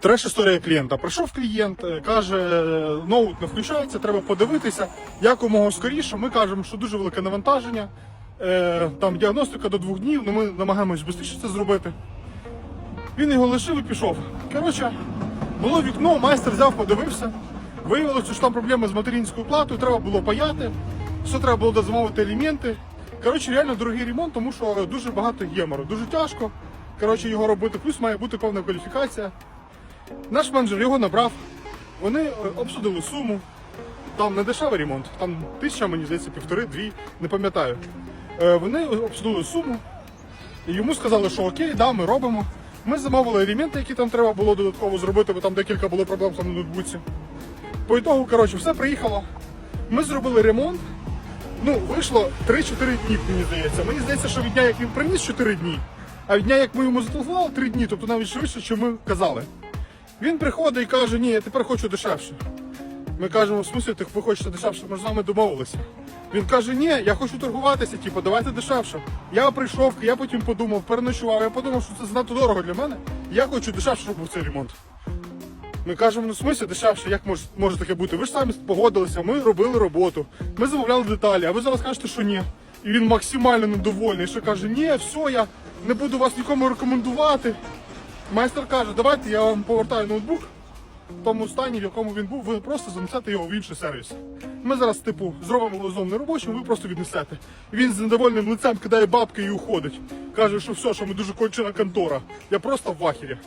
Треш історія клієнта. Прийшов клієнт, е, каже, ноут не включається, треба подивитися якомога скоріше. Ми кажемо, що дуже велике навантаження. Е, там діагностика до двох днів, ну ми намагаємось швидше це зробити. Він його лишив і пішов. Коротше, було вікно, майстер взяв, подивився. Виявилося, що там проблеми з материнською платою, треба було паяти, все треба було дозамовити елементи. Коротше, реально дорогий ремонт, тому що дуже багато гемору, дуже тяжко. Коротше, його робити, плюс має бути певна кваліфікація. Наш менеджер його набрав, вони е, обсудили суму. Там не дешевий ремонт, там тисяча, мені здається, півтори-дві, не пам'ятаю. Е, Вони обсудили суму, і йому сказали, що окей, да, ми робимо. Ми замовили елементи, які там треба було додатково зробити, бо там декілька було проблем там на ноутбуці. По ітогу, коротше, все приїхало. Ми зробили ремонт. Ну, вийшло 3-4 дні, мені здається. Мені здається, що від дня, як він приніс 4 дні, а від дня, як ми йому зателефонували 3 дні, тобто навіть швидше, ніж ми казали. Він приходить і каже, ні, я тепер хочу дешевше. Ми кажемо, в смысле, так ви хочете дешевше, ми з вами домовилися. Він каже, ні, я хочу торгуватися, типу, давайте дешевше. Я прийшов, я потім подумав, переночував, я подумав, що це занадто дорого для мене. Я хочу дешевше, щоб був цей ремонт. Ми кажемо, ну в смислі дешевше, як може, може таке бути? Ви ж самі погодилися, ми робили роботу, ми замовляли деталі, а ви зараз кажете, що ні. І він максимально недовольний, що каже, ні, все, я не буду вас нікому рекомендувати. Майстер каже, давайте я вам повертаю ноутбук в тому стані, в якому він був, ви просто занесете його в інший сервіс. Ми зараз, типу, зробимо лозом неробочим, ви просто віднесете. Він з недовольним лицем кидає бабки і уходить. Каже, що все, що ми дуже кончена контора. Я просто в ахері.